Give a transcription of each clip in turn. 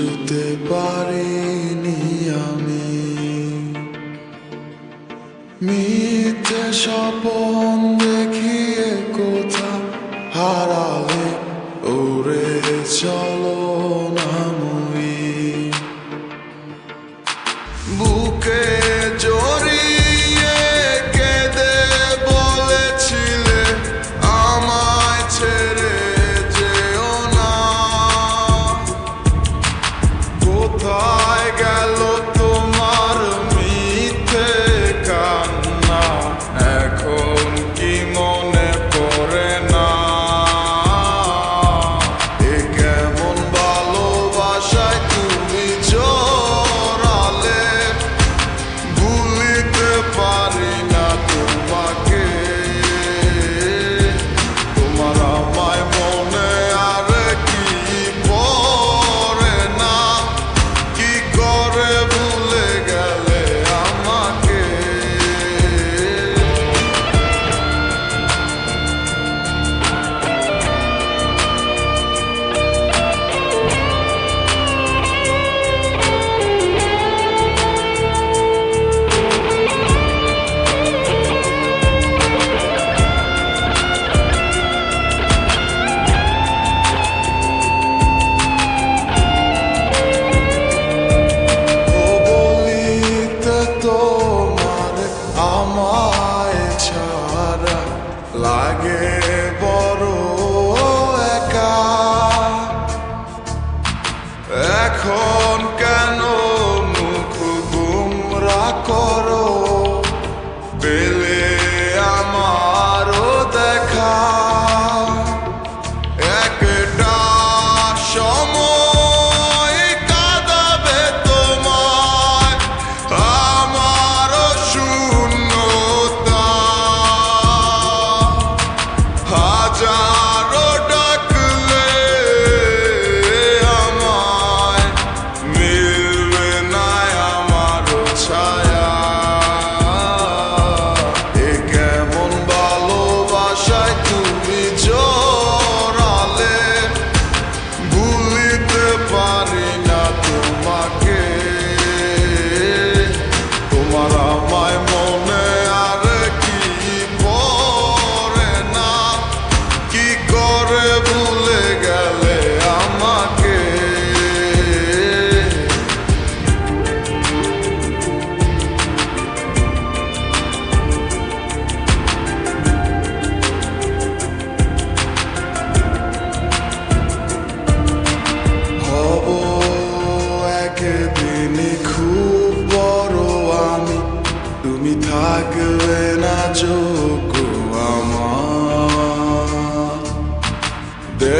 বুঝতে পারিনি আমি। মিথ্যে স্বপন দেখিয়ে লাগে বড় একা। এখন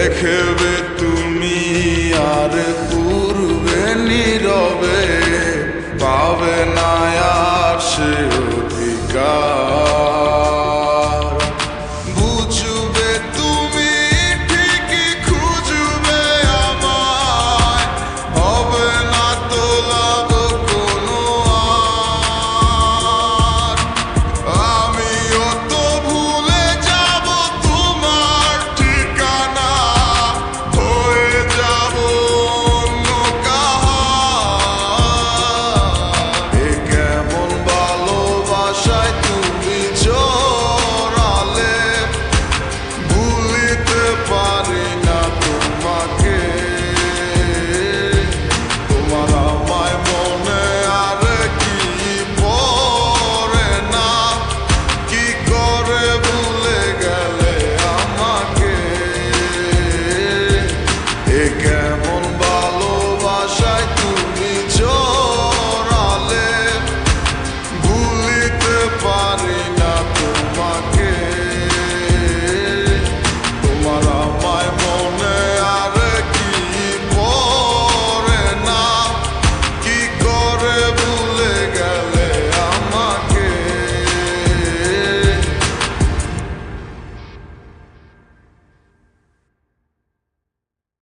দেখবে তুমি আর পূর্বে নীরবে পাবে না আর সে অধিকার।